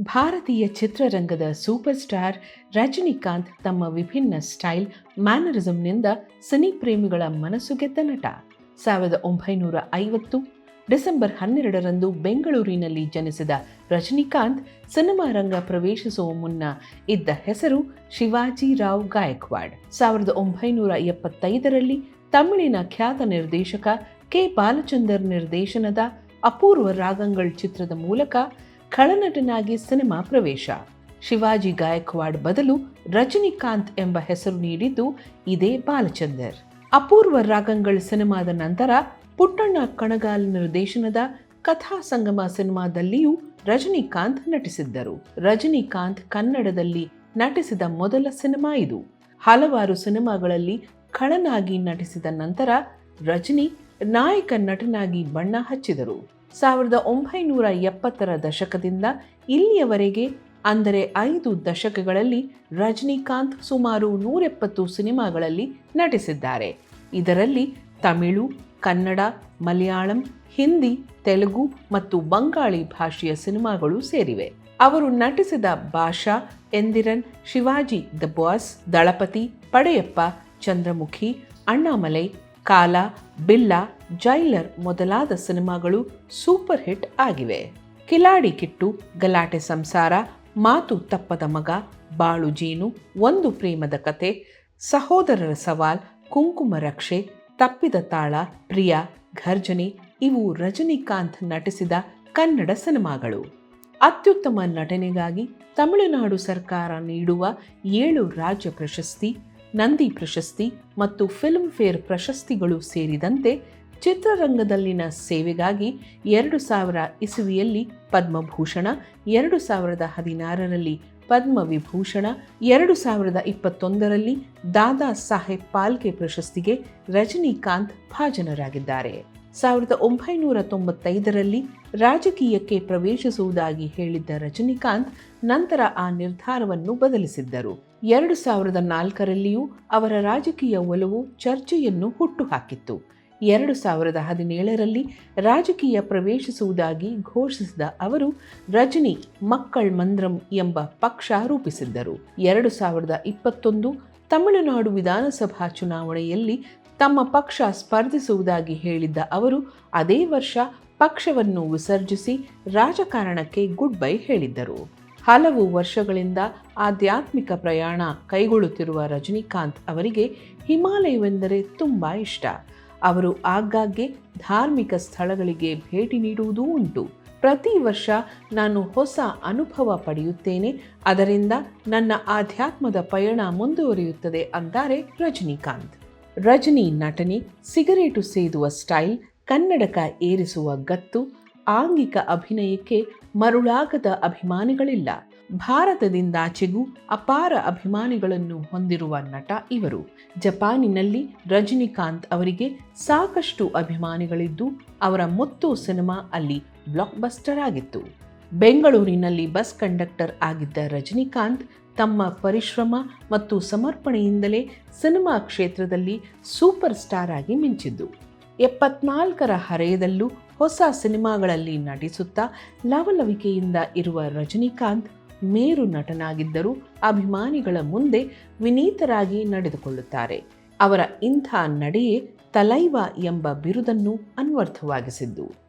ಭಾರತೀಯ ಚಿತ್ರರಂಗದ super star Rajinikanth ತಮ್ಮ ವಿಭಿನ್ನ ಸ್ಟೈಲ್, ಮ್ಯಾನರಿಸಂನಿಂದ ಸಿನಿ ಪ್ರೇಮಿಗಳ ಮನಸ್ಸು ಗೆದ್ದ ನಟ. ಸಾವಿರದ ಒಂಬೈನೂರ ಐವತ್ತು ಡಿಸೆಂಬರ್ ಹನ್ನೆರಡರಂದು ಬೆಂಗಳೂರಿನಲ್ಲಿ ಜನಿಸಿದ ರಜನಿಕಾಂತ್ ಸಿನಿಮಾ ರಂಗ ಪ್ರವೇಶಿಸುವ ಮುನ್ನ ಇದ್ದ ಹೆಸರು ಶಿವಾಜಿ ರಾವ್ ಗಾಯಕ್ವಾಡ್. ಸಾವಿರದ ಒಂಬೈನೂರ ಎಪ್ಪತ್ತೈದರಲ್ಲಿ ತಮಿಳಿನ ಖ್ಯಾತ ನಿರ್ದೇಶಕ ಕೆ. ಬಾಲಚಂದರ್ ನಿರ್ದೇಶನದ ಅಪೂರ್ವ ರಾಗಂಗಳ್ ಚಿತ್ರದ ಮೂಲಕ ಖಳನಟನಾಗಿ ಸಿನಿಮಾ ಪ್ರವೇಶ. ಶಿವಾಜಿ ಗಾಯಕ್ವಾಡ್ ಬದಲು ರಜನಿಕಾಂತ್ ಎಂಬ ಹೆಸರು ನೀಡಿದ್ದು ಇದೇ ಬಾಲಚಂದರ್. ಅಪೂರ್ವ ರಾಗಂಗಳ್ ಸಿನಿಮಾದ ನಂತರ ಪುಟ್ಟಣ್ಣ ಕಣಗಾಲ್ ನಿರ್ದೇಶನದ ಕಥಾ ಸಂಗಮ ಸಿನಿಮಾದಲ್ಲಿಯೂ ರಜನಿಕಾಂತ್ ನಟಿಸಿದ್ದರು. ರಜನಿಕಾಂತ್ ಕನ್ನಡದಲ್ಲಿ ನಟಿಸಿದ ಮೊದಲ ಸಿನಿಮಾ ಇದು. ಹಲವಾರು ಸಿನಿಮಾಗಳಲ್ಲಿ ಖಳನಾಗಿ ನಟಿಸಿದ ನಂತರ ರಜನಿ ನಾಯಕ ನಟನಾಗಿ ಬಣ್ಣ ಹಚ್ಚಿದರು. ಸಾವಿರದ ಒಂಬೈನೂರ ಎಪ್ಪತ್ತರ ದಶಕದಿಂದ ಇಲ್ಲಿಯವರೆಗೆ, ಅಂದರೆ ಐದು ದಶಕಗಳಲ್ಲಿ, ರಜನಿಕಾಂತ್ ಸುಮಾರು ನೂರೆಪ್ಪತ್ತು ಸಿನಿಮಾಗಳಲ್ಲಿ ನಟಿಸಿದ್ದಾರೆ. ಇದರಲ್ಲಿ ತಮಿಳು, ಕನ್ನಡ, ಮಲಯಾಳಂ, ಹಿಂದಿ, ತೆಲುಗು ಮತ್ತು ಬಂಗಾಳಿ ಭಾಷೆಯ ಸಿನಿಮಾಗಳು ಸೇರಿವೆ. ಅವರು ನಟಿಸಿದ Baasha, Enthiran, Sivaji, the boss Thalapathi, Padayappa, Chandramukhi, Annamalai Kaala, Billa, Jailer ಮೊದಲಾದ ಸಿನಿಮಾಗಳು ಸೂಪರ್ ಹಿಟ್ ಆಗಿವೆ. ಕಿಲಾಡಿ ಕಿಟ್ಟು, ಗಲಾಟೆ ಸಂಸಾರ, ಮಾತು ತಪ್ಪದ ಮಗ, ಬಾಳು ಜೀನು, ಒಂದು ಪ್ರೇಮದ ಕತೆ, ಸಹೋದರರ ಸವಾಲ್, ಕುಂಕುಮ ರಕ್ಷೆ, ತಪ್ಪಿದ ತಾಳ, ಪ್ರಿಯ, ಘರ್ಜನೆ ಇವು ರಜನಿಕಾಂತ್ ನಟಿಸಿದ ಕನ್ನಡ ಸಿನಿಮಾಗಳು. ಅತ್ಯುತ್ತಮ ನಟನೆಗಾಗಿ ತಮಿಳುನಾಡು ಸರ್ಕಾರ ನೀಡುವ ಏಳು ರಾಜ್ಯ ಪ್ರಶಸ್ತಿ ನಂದಿ ಪ್ರಶಸ್ತಿ ಮತ್ತು ಫಿಲ್ಮ್ ಫೇರ್ ಪ್ರಶಸ್ತಿಗಳು ಸೇರಿದಂತೆ ಚಿತ್ರರಂಗದಲ್ಲಿನ ಸೇವೆಗಾಗಿ ಎರಡು ಸಾವಿರ ಇಸುವಿಯಲ್ಲಿ ಪದ್ಮಭೂಷಣ, ಎರಡು ಸಾವಿರದ ಹದಿನಾರರಲ್ಲಿ ಪದ್ಮವಿಭೂಷಣ, ಎರಡು ಸಾವಿರದ ಇಪ್ಪತ್ತೊಂದರಲ್ಲಿ ದಾದಾ ಸಾಹೇಬ್ ಪಾಲ್ಕೆ ಪ್ರಶಸ್ತಿಗೆ ರಜನಿಕಾಂತ್ ಭಾಜನರಾಗಿದ್ದಾರೆ. ಸಾವಿರದ ಒಂಬೈನೂರ ತೊಂಬತ್ತೈದರಲ್ಲಿ ರಾಜಕೀಯಕ್ಕೆ ಪ್ರವೇಶಿಸುವುದಾಗಿ ಹೇಳಿದ್ದ ರಜನಿಕಾಂತ್ ನಂತರ ಆ ನಿರ್ಧಾರವನ್ನು ಬದಲಿಸಿದ್ದರು. ಎರಡು ಸಾವಿರದ ನಾಲ್ಕರಲ್ಲಿಯೂ ಅವರ ರಾಜಕೀಯ ಒಲವು ಚರ್ಚೆಯನ್ನು ಹುಟ್ಟುಹಾಕಿತ್ತು. ಎರಡು ಸಾವಿರದ ಹದಿನೇಳರಲ್ಲಿ ರಾಜಕೀಯ ಪ್ರವೇಶಿಸುವುದಾಗಿ ಘೋಷಿಸಿದ ಅವರು, ರಜನಿ ಮಕ್ಕಳ್ ಮಂದ್ರಂ ಎಂಬ ಪಕ್ಷ ರೂಪಿಸಿದ್ದರು. ಎರಡು ಸಾವಿರದ ಇಪ್ಪತ್ತೊಂದು ತಮಿಳುನಾಡು ವಿಧಾನಸಭಾ ಚುನಾವಣೆಯಲ್ಲಿ ತಮ್ಮ ಪಕ್ಷ ಸ್ಪರ್ಧಿಸುವುದಾಗಿ ಹೇಳಿದ್ದ ಅವರು, ಅದೇ ವರ್ಷ ಪಕ್ಷವನ್ನು ವಿಸರ್ಜಿಸಿ ರಾಜಕಾರಣಕ್ಕೆ ಗುಡ್ ಬೈ ಹೇಳಿದ್ದರು. ಹಲವು ವರ್ಷಗಳಿಂದ ಆಧ್ಯಾತ್ಮಿಕ ಪ್ರಯಾಣ ಕೈಗೊಳ್ಳುತ್ತಿರುವ ರಜನಿಕಾಂತ್ ಅವರಿಗೆ ಹಿಮಾಲಯವೆಂದರೆ ತುಂಬ ಇಷ್ಟ. ಅವರು ಆಗಾಗ್ಗೆ ಧಾರ್ಮಿಕ ಸ್ಥಳಗಳಿಗೆ ಭೇಟಿ ನೀಡುವುದೂ ಉಂಟು. ಪ್ರತಿ ವರ್ಷ ನಾನು ಹೊಸ ಅನುಭವ ಪಡೆಯುತ್ತೇನೆ, ಅದರಿಂದ ನನ್ನ ಆಧ್ಯಾತ್ಮದ ಪಯಣ ಮುಂದುವರಿಯುತ್ತದೆ ಅಂತಾರೆ ರಜನಿಕಾಂತ್. ರಜನಿ ನಟನೆ, ಸಿಗರೇಟು ಸೇದುವ ಸ್ಟೈಲ್, ಕನ್ನಡಕ ಏರಿಸುವ ಗತ್ತು, ಆಂಗಿಕ ಅಭಿನಯಕ್ಕೆ ಮರುಳಾಗದ ಅಭಿಮಾನಿಗಳಿಲ್ಲ. ಭಾರತದಿಂದಾಚೆಗೂ ಅಪಾರ ಅಭಿಮಾನಿಗಳನ್ನು ಹೊಂದಿರುವ ನಟ ಇವರು. ಜಪಾನಿನಲ್ಲಿ ರಜನಿಕಾಂತ್ ಅವರಿಗೆ ಸಾಕಷ್ಟು ಅಭಿಮಾನಿಗಳಿದ್ದು, ಅವರ ಮುತ್ತು ಸಿನಿಮಾ ಅಲ್ಲಿ ಬ್ಲಾಕ್ಬಸ್ಟರ್ ಆಗಿತ್ತು. ಬೆಂಗಳೂರಿನಲ್ಲಿ ಬಸ್ ಕಂಡಕ್ಟರ್ ಆಗಿದ್ದ ರಜನಿಕಾಂತ್ ತಮ್ಮ ಪರಿಶ್ರಮ ಮತ್ತು ಸಮರ್ಪಣೆಯಿಂದಲೇ ಸಿನಿಮಾ ಕ್ಷೇತ್ರದಲ್ಲಿ ಸೂಪರ್ ಸ್ಟಾರ್ ಆಗಿ ಮಿಂಚಿದ್ದು. ಎಪ್ಪತ್ನಾಲ್ಕರ ಹರೆಯದಲ್ಲೂ ಹೊಸ ಸಿನಿಮಾಗಳಲ್ಲಿ ನಟಿಸುತ್ತಾ ಲವಲವಿಕೆಯಿಂದ ಇರುವ ರಜನಿಕಾಂತ್ ಮೇರು ನಟನಾಗಿದ್ದರೂ ಅಭಿಮಾನಿಗಳ ಮುಂದೆ ವಿನೀತರಾಗಿ ನಡೆದುಕೊಳ್ಳುತ್ತಾರೆ. ಅವರ ಇಂಥ ನಡೆಯೇ ತಲೈವ ಎಂಬ ಬಿರುದನ್ನು ಅನ್ವರ್ಥವಾಗಿಸಿದ್ದು.